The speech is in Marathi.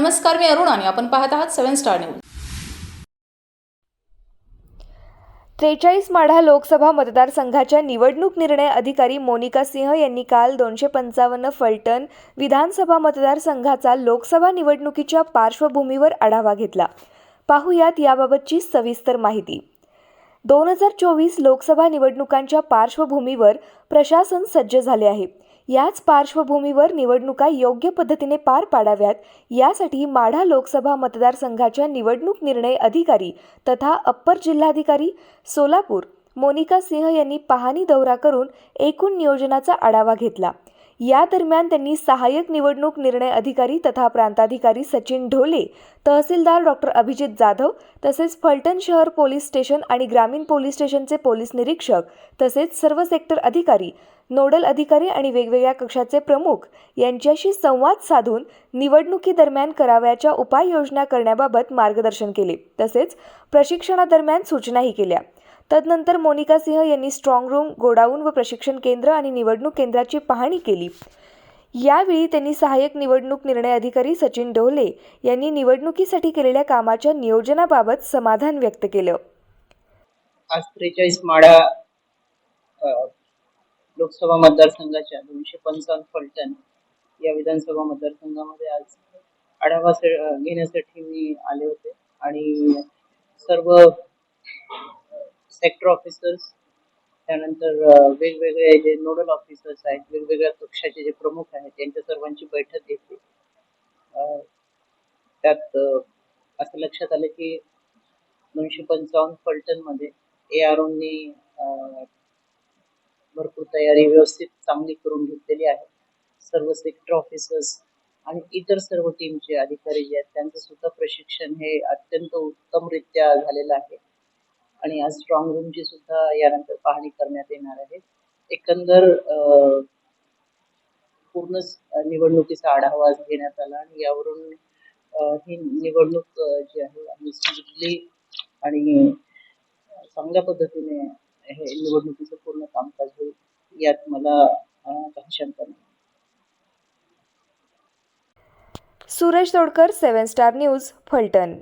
नमस्कार मी अरुण आणि आपण पाहत आहात सेव्हन स्टार न्यूज. त्रेचाळीस माढा लोकसभा मतदारसंघाच्या निवडणूक निर्णय अधिकारी मोनिका सिंह यांनी काल दोनशे पंचावन्न फलटण विधानसभा मतदारसंघाचा लोकसभा निवडणुकीच्या पार्श्वभूमीवर आढावा घेतला. पाहुयात याबाबतची सविस्तर माहिती. दोन हजार चोवीस लोकसभा निवडणुकांच्या पार्श्वभूमीवर प्रशासन सज्ज झाले आहे. याच पार्श्वभूमीवर निवडणुका योग्य पद्धतीने पार पाडाव्यात. यासाठी माढा लोकसभा मतदारसंघाच्या निवडणूक निर्णय अधिकारी तथा अप्पर जिल्हाधिकारी सोलापूर मोनिका सिंह यांनी पाहणी दौरा करून एकूण नियोजनाचा आढावा घेतला. या दरम्यान त्यांनी सहाय्यक निवडणूक निर्णय अधिकारी तथा प्रांताधिकारी सचिन ढोले तहसीलदार डॉक्टर अभिजित जाधव तसेच फलटण शहर पोलीस स्टेशन आणि ग्रामीण पोलीस स्टेशनचे पोलीस निरीक्षक तसेच सर्व सेक्टर अधिकारी नोडल अधिकारी आणि वेगवेगळ्या कक्षाचे प्रमुख यांच्याशी संवाद साधून निवडणुकीदरम्यान करावयाच्या उपाययोजना करण्याबाबत मार्गदर्शन केले. तसेच प्रशिक्षणादरम्यान सूचनाही केल्या. तदनंतर मोनिका सिंह यांनी स्ट्रॉंग रूम गोडाऊन व प्रशिक्षण केंद्र आणि निवडणूक केंद्राची पाहणी केली. यावेळी त्यांनी सहाय्यक निवडणूक निर्णय अधिकारी सचिन डोले यांनी निवडणुकीसाठी केलेल्या कामाच्या नियोजनाबाबत समाधान व्यक्त केलं. आज त्रेचाळीस माडा लोकसभा मतदारसंघाच्या दोनशे पंचावन्न फलटण या विधानसभा मतदारसंघामध्ये आज आढावा घेण्यासाठी मी आले होते. आणि सर्व सेक्टर ऑफिसर्स त्यानंतर वेगवेगळे जे नोडल ऑफिसर्स आहेत वेगवेगळ्या पक्षाचे जे प्रमुख आहेत त्यांच्या सर्वांची बैठक घेतली. त्यात असं लक्षात आलं की दोनशे पंचावन्न फलटणमध्ये ए आर ओनी भरपूर तयारी व्यवस्थित चांगली करून घेतलेली आहे. सर्व सेक्टर ऑफिसर्स आणि इतर सर्व टीमचे अधिकारी जे आहेत त्यांचं सुद्धा प्रशिक्षण हे अत्यंत उत्तमरित्या झालेलं आहे. आणि आज स्ट्रॉंग रूमची सुद्धा यानंतर पाहणी करण्यात येणार आहे. एकंदर पूर्ण निवडणुकीचा आढावा घेण्यात आला आणि यावरून ही निवडणूक जी आहे आम्ही स्मूथली आणि चांगल्या पद्धतीने हे निवडणुकीचं पूर्ण कामकाज होईल यात मला काही शंका नाही. Suresh Todkar seven star news Phaltan.